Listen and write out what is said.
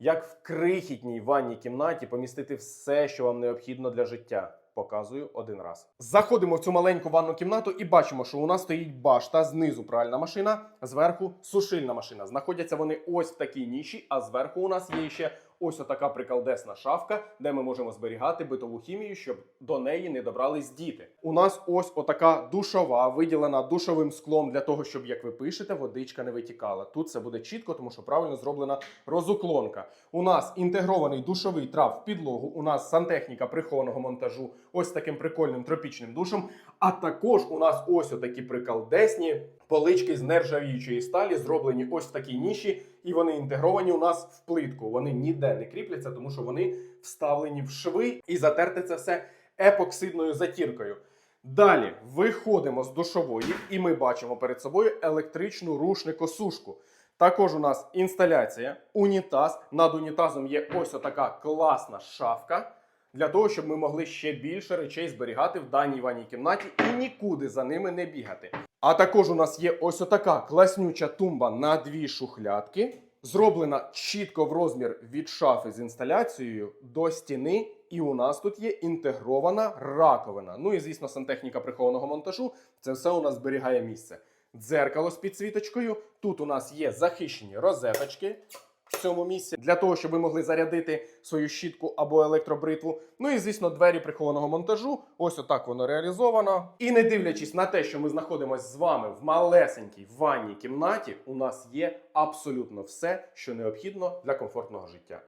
як в крихітній ванній кімнаті помістити все, що вам необхідно для життя. Показую один раз. Заходимо в цю маленьку ванну кімнату і бачимо, що у нас стоїть башта, знизу пральна машина, зверху сушильна машина. Знаходяться вони ось в такій ніші, а зверху у нас є ще ось отака приколдесна шафка, де ми можемо зберігати битову хімію, щоб до неї не добрались діти. У нас ось отака душова, виділена душовим склом для того, щоб, як ви пишете, водичка не витікала. Тут це буде чітко, тому що правильно зроблена розуклонка. У нас інтегрований душовий трап в підлогу. У нас сантехніка прихованого монтажу, ось таким прикольним тропічним душем. А також у нас ось отакі приколдесні полички з нержавіючої сталі, зроблені ось в такій ніші, і вони інтегровані у нас в плитку. Вони ніде не кріпляться, тому що вони вставлені в шви і затерте це все епоксидною затіркою. Далі виходимо з душової, і ми бачимо перед собою електричну рушникосушку. Також у нас інсталяція, унітаз. Над унітазом є ось отака класна шафка. Для того, щоб ми могли ще більше речей зберігати в даній ванній кімнаті і нікуди за ними не бігати. А також у нас є ось отака класнюча тумба на дві шухлядки, зроблена чітко в розмір від шафи з інсталяцією до стіни. І у нас тут є інтегрована раковина. Ну і звісно, сантехніка прихованого монтажу. Це все у нас зберігає місце. Дзеркало з підсвіточкою. Тут у нас є захищені розеточки цьому місці для того, щоб ви могли зарядити свою щітку або електробритву. Ну і звісно, двері прихованого монтажу. Ось отак воно реалізовано. І не дивлячись на те, що ми знаходимося з вами в малесенькій ванній кімнаті, у нас є абсолютно все, що необхідно для комфортного життя.